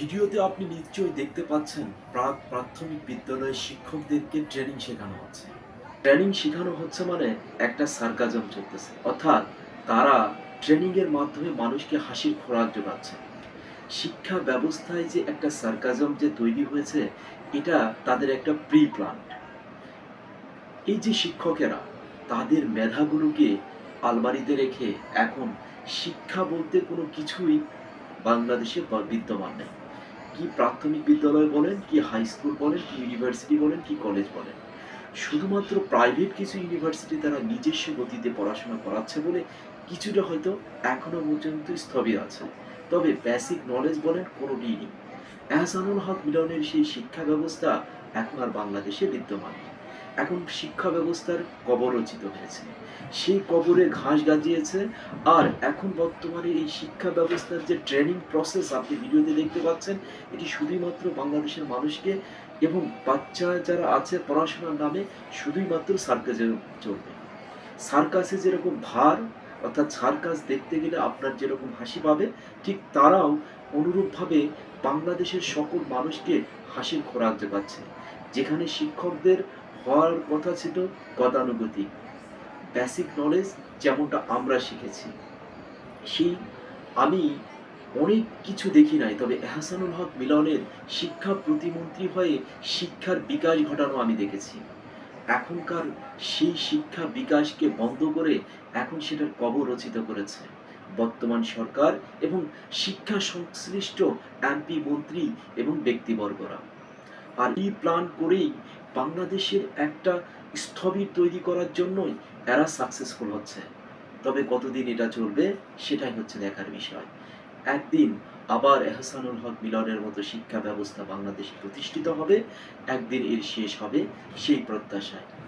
ভিডিওতে আপনি নিশ্চয়ই দেখতে পাচ্ছেন, প্রাক প্রাথমিক বিদ্যালয়ের শিক্ষকদেরকে ট্রেনিং শেখানো হচ্ছে। ট্রেনিং শেখানো হচ্ছে মানে একটা সার্কাজম চলতেছে। অর্থাৎ তারা ট্রেনিং এর মাধ্যমে মানুষকে হাসির খোরাক যোগাচ্ছে শিক্ষা ব্যবস্থায় যে একটা সার্কাজম যে তৈরি হয়েছে, এটা তাদের একটা প্রি প্ল্যান এই যে শিক্ষকেরা, তাদের মেধাগুলোকে আলমারিতে রেখে এখন শিক্ষা বলতে কোনো কিছুই বাংলাদেশে বিদ্যমান নেই। কি প্রাথমিক বিদ্যালয় বলেন, কি হাই স্কুল বলেন, কি ইউনিভার্সিটি বলেন, কি কলেজ বলেন? শুধুমাত্র প্রাইভেট কিছু ইউনিভার্সিটি তারা নিজস্ব গতিতে পড়াশোনা করাচ্ছে বলে কিছুটা হয়তো এখনও পর্যন্ত স্থবির আছে। তবে বেসিক নলেজ বলেন কোনোটিই নেই। এহসানুল হক মিলনের সেই শিক্ষা ব্যবস্থা এখন আর বাংলাদেশে বিদ্যমান। এখন শিক্ষা ব্যবস্থার কবর রচিত হয়েছে। সেই কবরে ঘাস গাজিয়েছে আর এখন বর্তমানে এই শিক্ষা ব্যবস্থার যে ট্রেনিং প্রসেস আপনি ভিডিওতে দেখতে পাচ্ছেন, এটি শুধুমাত্র বাংলাদেশের মানুষকে এবং বাচ্চা যারা আছে পড়াশোনার নামে শুধুই মাত্র সার্কাসে চলবে সার্কাসে যেরকম ভার, অর্থাৎ সার্কাস দেখতে গেলে আপনার যেরকম হাসি পাবে, ঠিক তারাও অনুরূপভাবে বাংলাদেশের সকল মানুষকে হাসির খোরাক যোগাচ্ছে। যেখানে শিক্ষকদের হওয়ার কথা ছিল গতানুগতিক। বেসিক নলেজ যেমনটা আমরা শিখেছি। সেই আমি অনেক কিছু দেখি নাই, তবে এহসানুল হক মিলনের শিক্ষা প্রতিমন্ত্রী হয়ে শিক্ষার বিকাশ ঘটানো আমি দেখেছি। এখনকার সেই শিক্ষা বিকাশকে বন্ধ করে এখন সেটার কবর রচিত করেছে। বর্তমান সরকার এবং শিক্ষা সংশ্লিষ্ট এমপি মন্ত্রী এবং ব্যক্তিবর্গরা। আর এই প্ল্যান করেই বাংলাদেশের একটা স্থবির তৈরি করার জন্যই এরা সাকসেসফুল হচ্ছে। তবে কতদিন এটা চলবে, সেটাই হচ্ছে দেখার বিষয়। একদিন আবার এহসানুল হক মিলনের মতো শিক্ষা ব্যবস্থা বাংলাদেশে প্রতিষ্ঠিত হবে, একদিন এর শেষ হবে সেই প্রত্যাশায়।